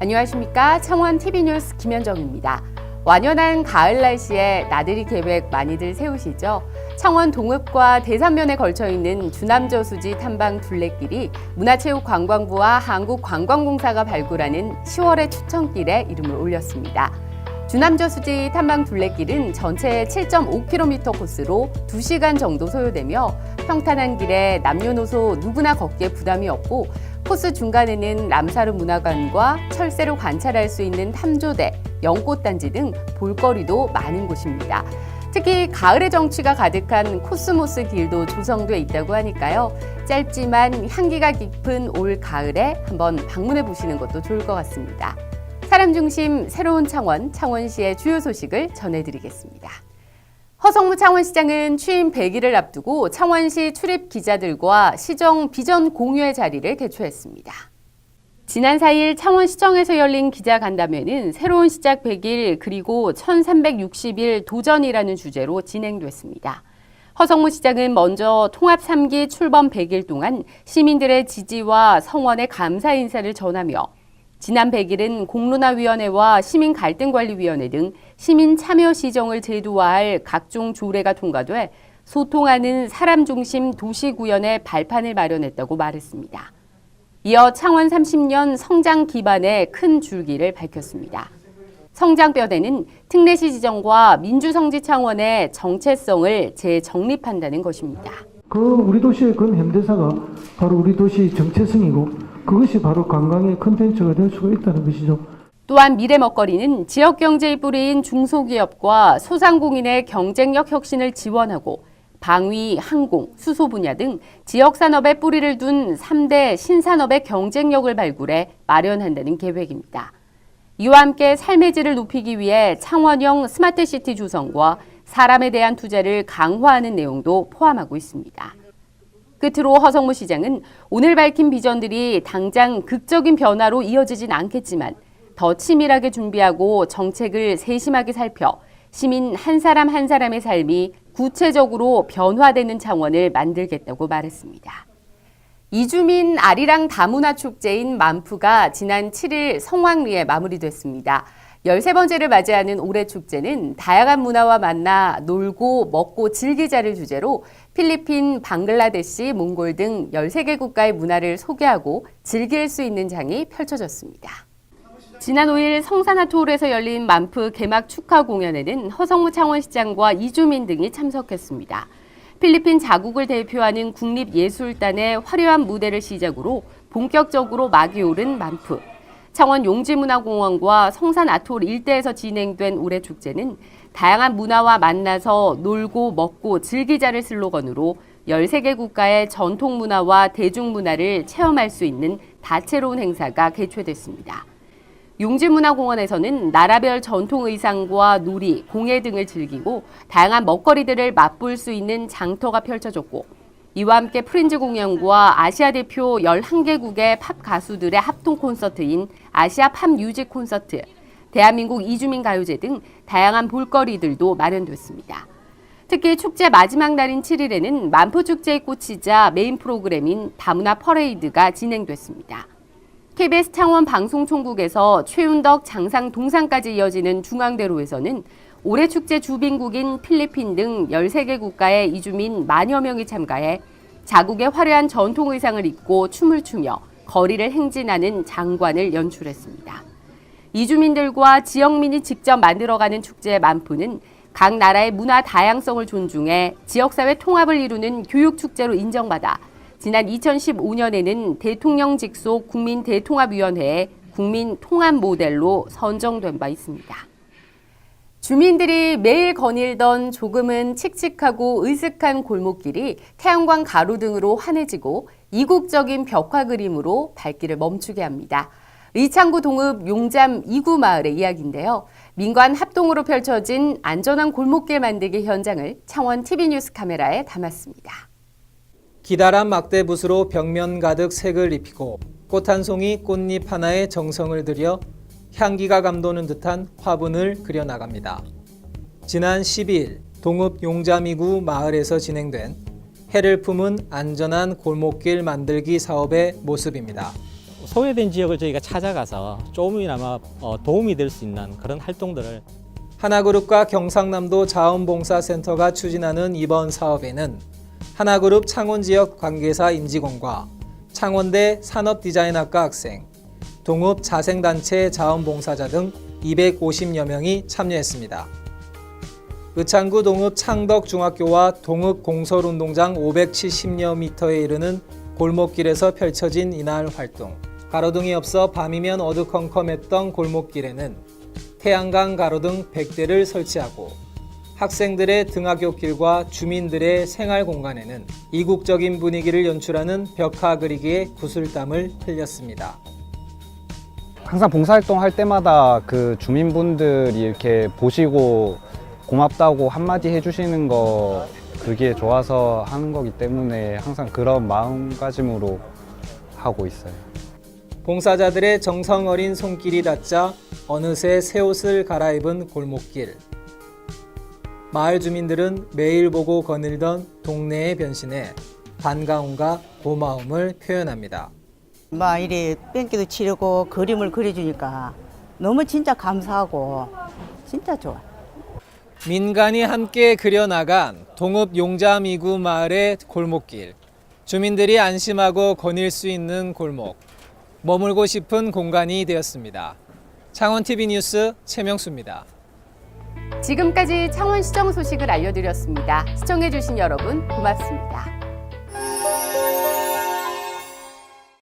안녕하십니까. 창원 TV뉴스 김현정입니다. 완연한 가을 날씨에 나들이 계획 많이들 세우시죠? 창원 동읍과 대산면에 걸쳐 있는 주남저수지 탐방 둘레길이 문화체육관광부와 한국관광공사가 발굴하는 10월의 추천길에 이름을 올렸습니다. 주남저수지 탐방 둘레길은 전체 7.5km 코스로 2시간 정도 소요되며 평탄한 길에 남녀노소 누구나 걷기에 부담이 없고 코스 중간에는 람사르 문화관과 철새로 관찰할 수 있는 탐조대, 연꽃단지 등 볼거리도 많은 곳입니다. 특히 가을의 정취가 가득한 코스모스 길도 조성돼 있다고 하니까요. 짧지만 향기가 깊은 올 가을에 한번 방문해 보시는 것도 좋을 것 같습니다. 사람 중심 새로운 창원, 창원시의 주요 소식을 전해드리겠습니다. 허성무 창원시장은 취임 100일을 앞두고 창원시 출입 기자들과 시정 비전 공유의 자리를 개최했습니다. 지난 4일 창원시청에서 열린 기자간담회는 새로운 시작 100일 그리고 1360일 도전이라는 주제로 진행됐습니다. 허성무 시장은 먼저 통합 3기 출범 100일 동안 시민들의 지지와 성원의 감사 인사를 전하며 지난 100일은 공론화위원회와 시민갈등관리위원회 등 시민 참여 시정을 제도화할 각종 조례가 통과돼 소통하는 사람 중심 도시 구현의 발판을 마련했다고 말했습니다. 이어 창원 30년 성장 기반의 큰 줄기를 밝혔습니다. 성장뼈대는 특례시 지정과 민주성지 창원의 정체성을 재정립한다는 것입니다. 그 우리 도시의 근 현대사가 바로 우리 도시 정체성이고 그것이 바로 관광의 컨텐츠가 될 수가 있다는 것이죠. 또한 미래 먹거리는 지역 경제의 뿌리인 중소기업과 소상공인의 경쟁력 혁신을 지원하고 방위, 항공, 수소 분야 등 지역 산업에 뿌리를 둔 3대 신산업의 경쟁력을 발굴해 마련한다는 계획입니다. 이와 함께 삶의 질을 높이기 위해 창원형 스마트 시티 조성과 사람에 대한 투자를 강화하는 내용도 포함하고 있습니다. 끝으로 허성무 시장은 오늘 밝힌 비전들이 당장 극적인 변화로 이어지진 않겠지만 더 치밀하게 준비하고 정책을 세심하게 살펴 시민 한 사람 한 사람의 삶이 구체적으로 변화되는 창원을 만들겠다고 말했습니다. 이주민 아리랑 다문화 축제인 만푸가 지난 7일 성황리에 마무리됐습니다. 13번째를 맞이하는 올해 축제는 다양한 문화와 만나 놀고 먹고 즐기자를 주제로 필리핀, 방글라데시, 몽골 등 13개 국가의 문화를 소개하고 즐길 수 있는 장이 펼쳐졌습니다. 지난 5일 성산아트홀에서 열린 만프 개막 축하 공연에는 허성무 창원시장과 이주민 등이 참석했습니다. 필리핀 자국을 대표하는 국립예술단의 화려한 무대를 시작으로 본격적으로 막이 오른 만프. 창원 용지문화공원과 성산아트홀 일대에서 진행된 올해 축제는 다양한 문화와 만나서 놀고 먹고 즐기자를 슬로건으로 13개 국가의 전통 문화와 대중문화를 체험할 수 있는 다채로운 행사가 개최됐습니다. 용지문화공원에서는 나라별 전통 의상과 놀이, 공예 등을 즐기고 다양한 먹거리들을 맛볼 수 있는 장터가 펼쳐졌고 이와 함께 프린즈 공연과 아시아 대표 11개국의 팝 가수들의 합동 콘서트인 아시아 팝 뮤직 콘서트, 대한민국 이주민 가요제 등 다양한 볼거리들도 마련됐습니다. 특히 축제 마지막 날인 7일에는 만포축제의 꽃이자 메인 프로그램인 다문화 퍼레이드가 진행됐습니다. KBS 창원 방송총국에서 최운덕 장상 동상까지 이어지는 중앙대로에서는 올해 축제 주빈국인 필리핀 등 13개 국가의 이주민 만여 명이 참가해 자국의 화려한 전통 의상을 입고 춤을 추며 거리를 행진하는 장관을 연출했습니다. 이주민들과 지역민이 직접 만들어가는 축제의 만푸는 각 나라의 문화 다양성을 존중해 지역사회 통합을 이루는 교육축제로 인정받아 지난 2015년에는 대통령 직속 국민대통합위원회에 국민 통합 모델로 선정된 바 있습니다. 주민들이 매일 거닐던 조금은 칙칙하고 으슥한 골목길이 태양광 가로 등으로 환해지고 이국적인 벽화 그림으로 발길을 멈추게 합니다. 의창구 동읍 용잠 2구 마을의 이야기인데요. 민관 합동으로 펼쳐진 안전한 골목길 만들기 현장을 창원 TV뉴스 카메라에 담았습니다. 기다란 막대 붓으로 벽면 가득 색을 입히고 꽃 한 송이 꽃잎 하나에 정성을 들여 향기가 감도는 듯한 화분을 그려 나갑니다. 지난 12일 동읍 용자미구 마을에서 진행된 해를 품은 안전한 골목길 만들기 사업의 모습입니다. 소외된 지역을 저희가 찾아가서 조금이나마 어, 도움이 될 수 있는 그런 활동들을 하나그룹과 경상남도 자원봉사센터가 추진하는 이번 사업에는 하나그룹 창원 지역 관계사 임직원과 창원대 산업디자인학과 학생, 동읍 자생단체 자원봉사자 등 250여 명이 참여했습니다. 의창구 동읍 창덕중학교와 동읍 공설운동장 570여 미터에 이르는 골목길에서 펼쳐진 이날 활동. 가로등이 없어 밤이면 어두컴컴했던 골목길에는 태양광 가로등 100대를 설치하고 학생들의 등하굣길과 주민들의 생활 공간에는 이국적인 분위기를 연출하는 벽화 그리기에 구슬땀을 흘렸습니다. 항상 봉사활동 할 때마다 그 주민분들이 이렇게 보시고 고맙다고 한마디 해주시는 거 그게 좋아서 하는 거기 때문에 항상 그런 마음가짐으로 하고 있어요. 봉사자들의 정성 어린 손길이 닿자 어느새 새 옷을 갈아입은 골목길. 마을 주민들은 매일 보고 거닐던 동네의 변신에 반가움과 고마움을 표현합니다. 막 이래 뺑기도 치르고 그림을 그려주니까 너무 진짜 감사하고 진짜 좋아. 민간이 함께 그려나간 동읍 용자미구 마을의 골목길. 주민들이 안심하고 거닐 수 있는 골목. 머물고 싶은 공간이 되었습니다. 창원TV 뉴스 최명수입니다. 지금까지 창원 시정 소식을 알려드렸습니다. 시청해주신 여러분 고맙습니다.